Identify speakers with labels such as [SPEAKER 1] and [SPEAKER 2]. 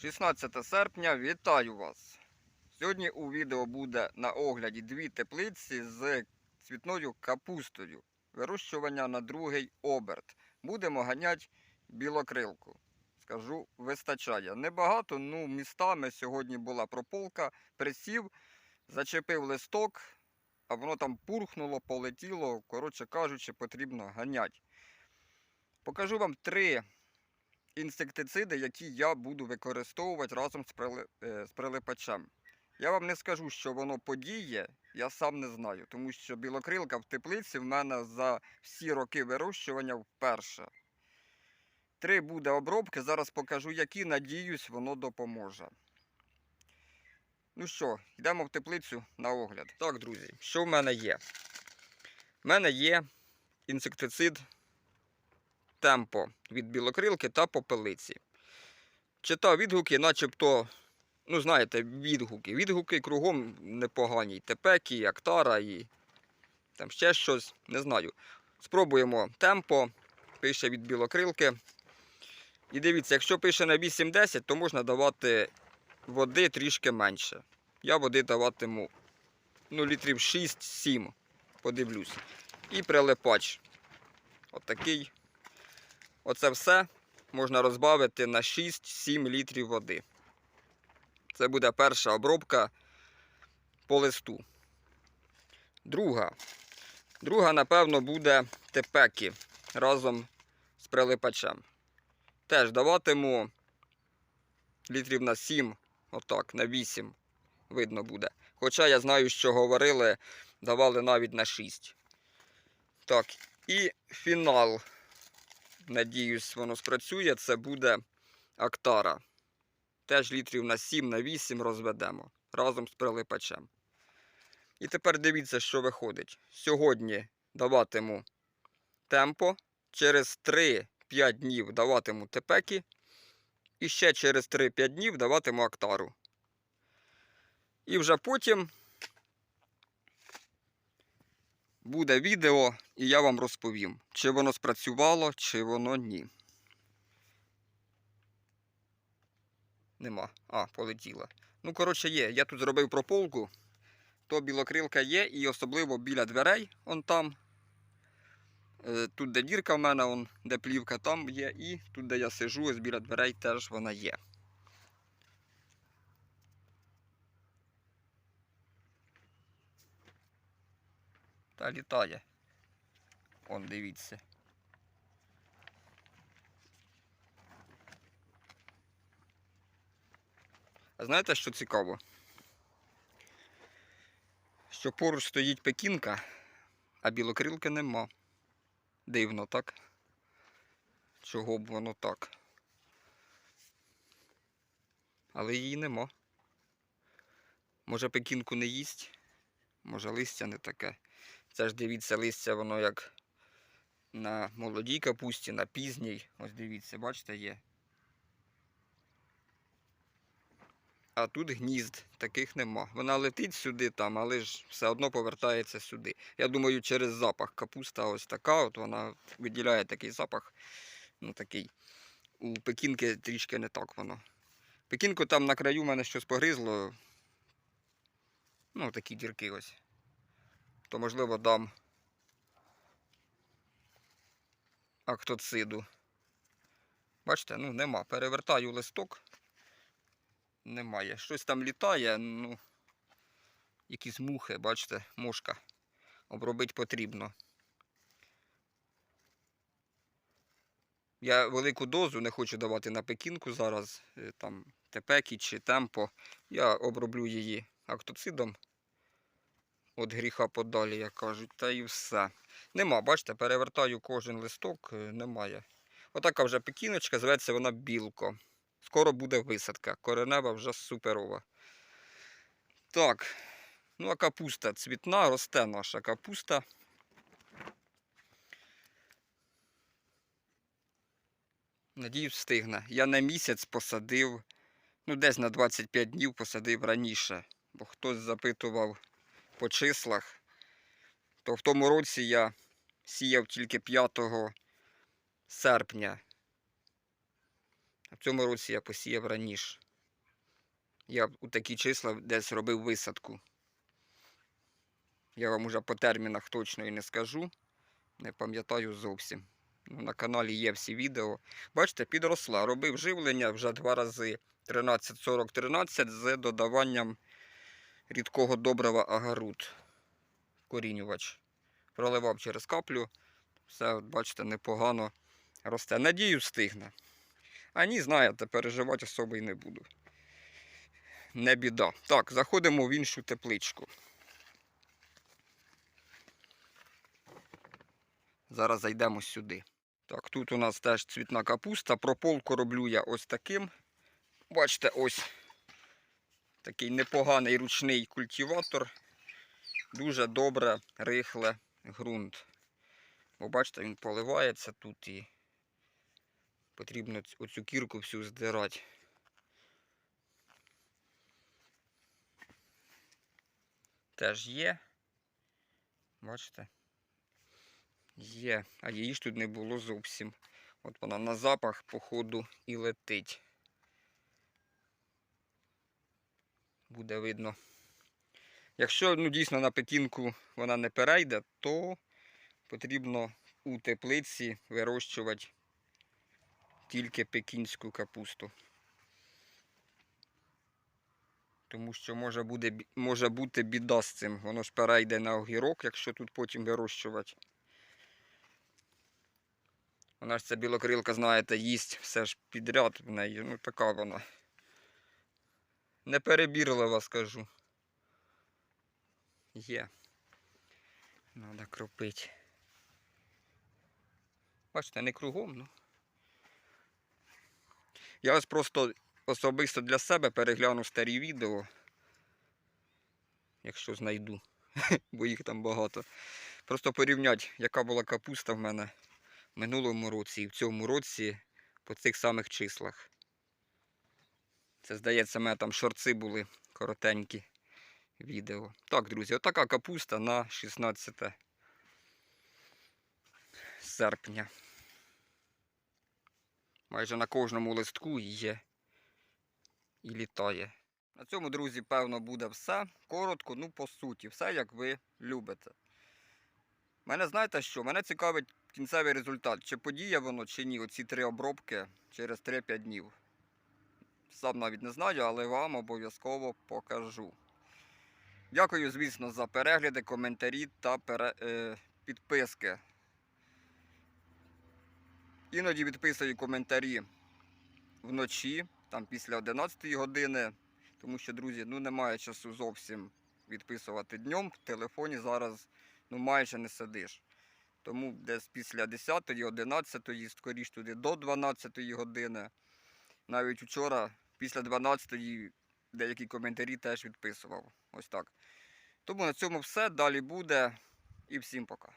[SPEAKER 1] 16 серпня, вітаю вас! Сьогодні у відео буде на огляді дві теплиці з цвітною капустою. Вирощування на другий оберт. Будемо ганяти білокрилку. Скажу, вистачає. Небагато, ну містами сьогодні була прополка, присів, зачепив листок, а воно там пурхнуло, полетіло. Коротше кажучи, потрібно ганяти. Покажу вам три інсектициди, які я буду використовувати разом з, прили... е, з прилипачем. Я вам не скажу, що воно подіє, я сам не знаю, тому що білокрилка в теплиці в мене за всі роки вирощування вперше. Три буде обробки, зараз покажу, які, надіюсь, воно допоможе. Ну що, йдемо в теплицю на огляд. Так, друзі, що в мене є? В мене є інсектицид темпо від білокрилки та попелиці. Читав відгуки, начебто, ну знаєте, відгуки. Відгуки кругом непогані. І Тепекі, і Актара, і там ще щось, не знаю. Спробуємо темпо, пише від білокрилки. І дивіться, якщо пише на 8-10, то можна давати води трішки менше. Я води даватиму ну, літрів 6-7, подивлюсь. І прилипач. Отакий. Оце все можна розбавити на 6-7 літрів води. Це буде перша обробка по листу. Друга. Друга, напевно, буде тепекі разом з прилипачем. Теж даватиму літрів на 7, отак, на 8 видно буде. Хоча я знаю, що говорили, давали навіть на 6. Так, і фінал надіюсь, воно спрацює, це буде Актара. Теж літрів на 7 на 8 розведемо разом з прилипачем. І тепер дивіться, що виходить. Сьогодні даватиму темпо, через 3-5 днів даватиму тепекі, і ще через 3-5 днів даватиму актару. І вже потім буде відео, і я вам розповім, чи воно спрацювало, чи воно ні. Нема. А, полетіла. Ну, коротше, є. Я тут зробив прополку, то білокрилка є, і особливо біля дверей, он там. Е, Тут, де дірка в мене, он, де плівка, там є, і тут, де я сижу, ось біля дверей теж вона є. Та літає. Он дивіться. А знаєте, що цікаво? Що поруч стоїть пекінка, а білокрилки нема. Дивно, так? Чого б воно так? Але її нема. Може пекінку не їсть, може листя не таке. Це ж дивіться, листя, воно як на молодій капусті, на пізній. Ось дивіться, бачите, є. А тут гнізд, таких нема. Вона летить сюди там, але ж все одно повертається сюди. Я думаю, через запах капуста ось така, от вона виділяє такий запах. Ну такий. У пекінки трішки не так воно. Пекінку там на краю мене щось погризло. Ну, такі дірки ось то можливо дам актоциду. Бачите, ну нема. Перевертаю листок. Немає. Щось там літає, ну, якісь мухи, бачите, мушка. Обробити потрібно. Я велику дозу не хочу давати на пекінку зараз, е, там тепекі чи темпо. Я оброблю її актоцидом. От гріха подалі, як кажуть, та і все. Нема, бачите, перевертаю кожен листок, е, немає. Отака вже пекіночка, зветься вона білко. Скоро буде висадка. Коренева вже суперова. Так, ну а капуста цвітна, росте наша капуста. Надіюсь, встигне. Я на місяць посадив, ну десь на 25 днів посадив раніше, бо хтось запитував по числах, то в тому році я сіяв тільки 5 серпня. А в цьому році я посіяв раніше. Я у такі числа десь робив висадку. Я вам уже по термінах точно і не скажу. Не пам'ятаю зовсім. Ну, на каналі є всі відео. Бачите, підросла. Робив живлення вже два рази 13-40-13 з додаванням рідкого добрива агарут. Корінювач. Проливав через каплю. Все, бачите, непогано росте. Надію, встигне. А ні, знаєте, переживати особо і не буду. Не біда. Так, заходимо в іншу тепличку. Зараз зайдемо сюди. Так, тут у нас теж цвітна капуста. Прополку роблю я ось таким. Бачите, ось такий непоганий ручний культиватор. Дуже добре рихле ґрунт. Бо бачите, він поливається тут і потрібно оцю кірку всю здирати. Теж є. Бачите? Є, а її ж тут не було зовсім. От вона на запах, походу, і летить. Буде видно. Якщо ну, дійсно на пекінку вона не перейде, то потрібно у теплиці вирощувати тільки пекінську капусту. Тому що може, буде, може бути біда з цим. Воно ж перейде на огірок, якщо тут потім вирощувати. Вона ж ця білокрилка, знаєте, їсть все ж підряд в неї. Ну така вона. Неперебірлива, скажу. Є. Надо кропити. Бачите, не кругом, ну. Я ось просто особисто для себе перегляну старі відео. Якщо знайду, бо їх там багато. Просто порівняти, яка була капуста в мене в минулому році і в цьому році по цих самих числах. Це, здається, в мене там шорти були коротенькі відео. Так, друзі, отака капуста на 16 серпня. Майже на кожному листку є і літає. На цьому, друзі, певно, буде все. Коротко, ну по суті, все як ви любите. Мене знаєте що? Мене цікавить кінцевий результат. Чи подіє воно, чи ні, оці три обробки через 3-5 днів. Сам навіть не знаю, але вам обов'язково покажу. Дякую, звісно, за перегляди, коментарі та пере... е... підписки. Іноді відписую коментарі вночі, там після 11 години, тому що, друзі, ну немає часу зовсім відписувати днем. В телефоні зараз ну, майже не сидиш. Тому десь після 10-ї, 11-ї, скоріш туди до 12-ї години. Навіть вчора, після 12-ї, деякі коментарі теж відписував. Ось так. Тому на цьому все. Далі буде. І всім пока.